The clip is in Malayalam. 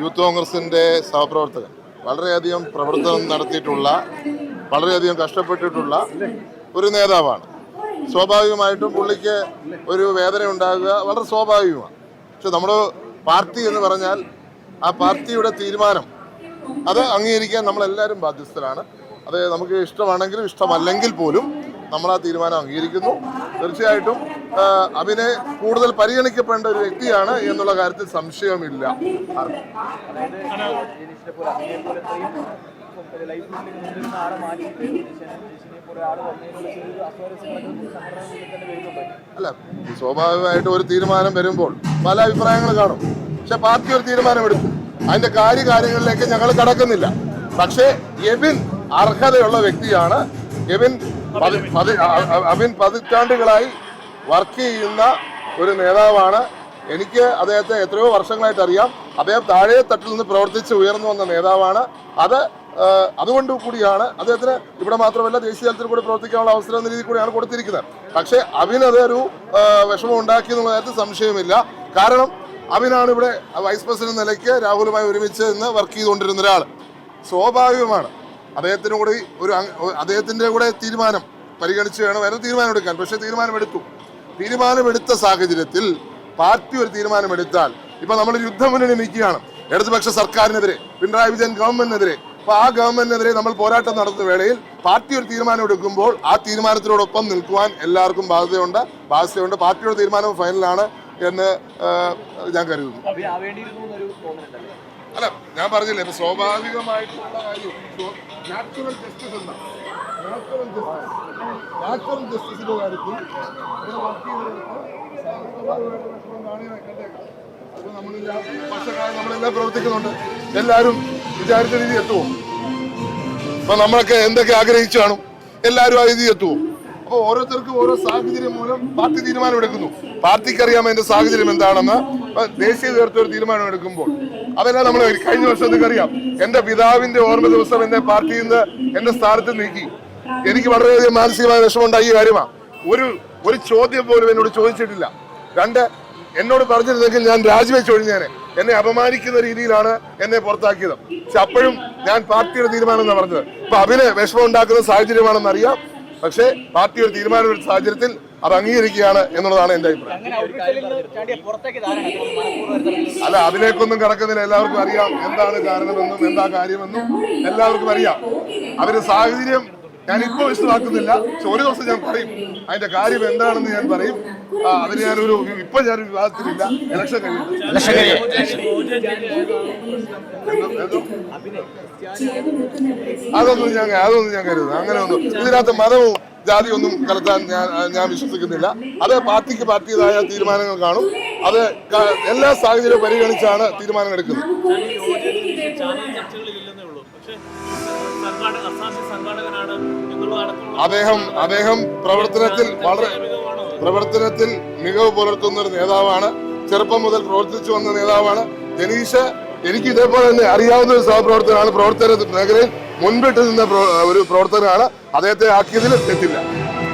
യൂത്ത് കോൺഗ്രസിന്റെ സഹപ്രവർത്തകൻ. വളരെയധികം പ്രവർത്തനം നടത്തിയിട്ടുള്ള വളരെയധികം കഷ്ടപ്പെട്ടിട്ടുള്ള ഒരു നേതാവാണ്. സ്വാഭാവികമായിട്ടും പുള്ളിക്ക് ഒരു വേദന ഉണ്ടാകുക വളരെ സ്വാഭാവികമാണ്. പക്ഷെ നമ്മുടെ പാർട്ടി എന്ന് പറഞ്ഞാൽ ആ പാർട്ടിയുടെ തീരുമാനം അത് അംഗീകരിക്കാൻ നമ്മളെല്ലാവരും ബാധ്യസ്ഥരാണ്. അത് നമുക്ക് ഇഷ്ടമാണെങ്കിലും ഇഷ്ടമല്ലെങ്കിൽ പോലും നമ്മൾ ആ തീരുമാനം അംഗീകരിക്കുന്നു. തീർച്ചയായിട്ടും ആ, അഭിനെ കൂടുതൽ പരിഗണിക്കപ്പെടേണ്ട ഒരു വ്യക്തിയാണ് എന്നുള്ള കാര്യത്തിൽ സംശയമില്ല അല്ല സ്വാഭാവികമായിട്ട് ഒരു തീരുമാനം വരുമ്പോൾ പല അഭിപ്രായങ്ങൾ കാണും പക്ഷെ പാർട്ടി ഒരു തീരുമാനമെടുത്തു അതിന്റെ കാര്യകാര്യങ്ങളിലേക്ക് ഞങ്ങൾ കടക്കുന്നില്ല പക്ഷേ എബിൻ അർഹതയുള്ള വ്യക്തിയാണ് എബിൻ അബിൻ പതിറ്റാണ്ടുകളായി വർക്ക് ചെയ്യുന്ന ഒരു നേതാവാണ്. എനിക്ക് അദ്ദേഹത്തെ എത്രയോ വർഷങ്ങളായിട്ട് അറിയാം. അദ്ദേഹം താഴെ തട്ടിൽ നിന്ന് പ്രവർത്തിച്ച് ഉയർന്നു വന്ന നേതാവാണ്. അത് അതുകൊണ്ട് കൂടിയാണ് അദ്ദേഹത്തിന് ഇവിടെ മാത്രമല്ല ദേശീയ തലത്തിൽ കൂടി പ്രവർത്തിക്കാനുള്ള അവസരം എന്ന രീതിയിൽ കൂടിയാണ് കൊടുത്തിരിക്കുന്നത്. പക്ഷേ ആ, വിഷമം ഉണ്ടാക്കി എന്നുള്ള കാര്യത്തിൽ സംശയമില്ല. കാരണം അഭിനാണ് ഇവിടെ വൈസ് പ്രസിഡന്റ് നിലയ്ക്ക് രാഹുലുമായി ഒരുമിച്ച് നിന്ന് വർക്ക് ചെയ്തുകൊണ്ടിരുന്ന ഒരാൾ. സ്വാഭാവികമാണ്. അദ്ദേഹത്തിന് കൂടി ഒരു അദ്ദേഹത്തിന്റെ കൂടെ തീരുമാനം പരിഗണിച്ച് വേണം വേറെ തീരുമാനമെടുക്കാൻ പക്ഷേ തീരുമാനമെടുത്തു. തീരുമാനമെടുത്ത സാഹചര്യത്തിൽ പാർട്ടി ഒരു തീരുമാനമെടുത്താൽ ഇപ്പൊ നമ്മൾ യുദ്ധമുന്നണി നിൽക്കുകയാണ് ഇടതുപക്ഷ സർക്കാരിനെതിരെ പിണറായി വിജയൻ ഗവൺമെന്റിനെതിരെ അപ്പൊ ആ ഗവൺമെന്റിനെതിരെ നമ്മൾ പോരാട്ടം നടത്തുന്ന വേളയിൽ പാർട്ടി ഒരു തീരുമാനം എടുക്കുമ്പോൾ ആ തീരുമാനത്തിനോടൊപ്പം നിൽക്കുവാൻ എല്ലാവർക്കും ബാധ്യതയുണ്ട്. ബാധ്യതയുണ്ട്. പാർട്ടിയുടെ തീരുമാനം ഫൈനലാണ് എന്ന് ഞാൻ കരുതുന്നു. അല്ല ഞാൻ പറഞ്ഞില്ലേ ഇപ്പൊ സ്വാഭാവികമായിട്ടുള്ള കാര്യം. നമ്മളില്ല പ്രവർത്തിക്കുന്നുണ്ട്. എല്ലാവരും വിചാരിച്ച രീതി എത്തുമോ അപ്പൊ നമ്മളൊക്കെ എന്തൊക്കെ ആഗ്രഹിച്ചു കാണും? എല്ലാവരും ആ രീതി എത്തുമോ അപ്പൊ ഓരോരുത്തർക്കും ഓരോ സാഹചര്യം മൂലം പാർട്ടി തീരുമാനം എടുക്കുന്നു പാർട്ടിക്ക് അറിയാം അതിന്റെ സാഹചര്യം എന്താണെന്ന്? ദേശീയ നേതൃത്വം ഒരു തീരുമാനം എടുക്കുമ്പോൾ അതെല്ലാം നമ്മൾ കഴിഞ്ഞ വർഷം നിങ്ങൾക്ക് അറിയാം. എന്റെ പിതാവിന്റെ ഓർമ്മ ദിവസം എന്നെ പാർട്ടിയിൽ നിന്ന് എന്റെ സ്ഥാനത്ത് നീക്കി. എനിക്ക് വളരെയധികം മാനസികമായ വിഷമമുണ്ടായി ഈ കാര്യമാ. ഒരു ഒരു ചോദ്യം പോലും എന്നോട് ചോദിച്ചിട്ടില്ല. രണ്ട് എന്നോട് പറഞ്ഞിരുന്നെങ്കിൽ ഞാൻ രാജിവെച്ച് ഒഴിഞ്ഞേനെ. എന്നെ അപമാനിക്കുന്ന രീതിയിലാണ് എന്നെ പുറത്താക്കിയത്. പക്ഷെ അപ്പോഴും ഞാൻ പാർട്ടിയുടെ തീരുമാനം എന്നാണ് പറഞ്ഞത്. അപ്പൊ അവന് വിഷമം ഉണ്ടാക്കുന്ന സാഹചര്യമാണെന്ന് അറിയാം പക്ഷേ പാർട്ടി ഒരു തീരുമാനമെടുത്ത സാഹചര്യത്തിൽ അത് അംഗീകരിക്കുകയാണ് എന്നുള്ളതാണ് എന്റെ അഭിപ്രായം. അല്ല അതിലേക്കൊന്നും കടക്കുന്നില്ല. എല്ലാവർക്കും അറിയാം എന്താണ് കാരണമെന്നും എന്താ കാര്യമെന്നും എല്ലാവർക്കും അറിയാം. അവർ സാഹചര്യം ഞാൻ ഇപ്പോൾ വിശദമാക്കുന്നില്ല. പക്ഷെ ഒരു ദിവസം ഞാൻ പറയും അതിന്റെ കാര്യം എന്താണെന്ന് ഞാൻ പറയും. ആ, അതിന് ഞാനൊരു ഇപ്പൊ ഞാൻ വിവാദത്തിലില്ല ഇലക്ഷൻ അതൊന്നും ഞാൻ അതൊന്നും ഞാൻ കരുതുന്നു അങ്ങനെ ഒന്നും ഇതിനകത്ത് മതവും ജാതിയും ഒന്നും കലർത്താൻ ഞാൻ ഞാൻ വിശ്വസിക്കുന്നില്ല. അത് പാർട്ടിക്ക് പാർട്ടിയതായ തീരുമാനങ്ങൾ കാണും. അത് എല്ലാ സാഹചര്യവും പരിഗണിച്ചാണ് തീരുമാനം എടുക്കുന്നത് അദ്ദേഹം അദ്ദേഹം പ്രവർത്തനത്തിൽ വളരെ പ്രവർത്തനത്തിൽ മികവ് പുലർത്തുന്ന ഒരു നേതാവാണ്. ചെറുപ്പം മുതൽ പ്രവർത്തിച്ചു വന്ന നേതാവാണ്. ജനീഷ് എനിക്ക് ഇതേപോലെ തന്നെ അറിയാവുന്ന ഒരു സഹപ്രവർത്തകനാണ് പ്രവർത്തന മേഖലയിൽ മുൻപിട്ട് നിന്ന ഒരു പ്രവർത്തകനാണ്. അദ്ദേഹത്തെ ആക്കിയതിൽ തെറ്റില്ല.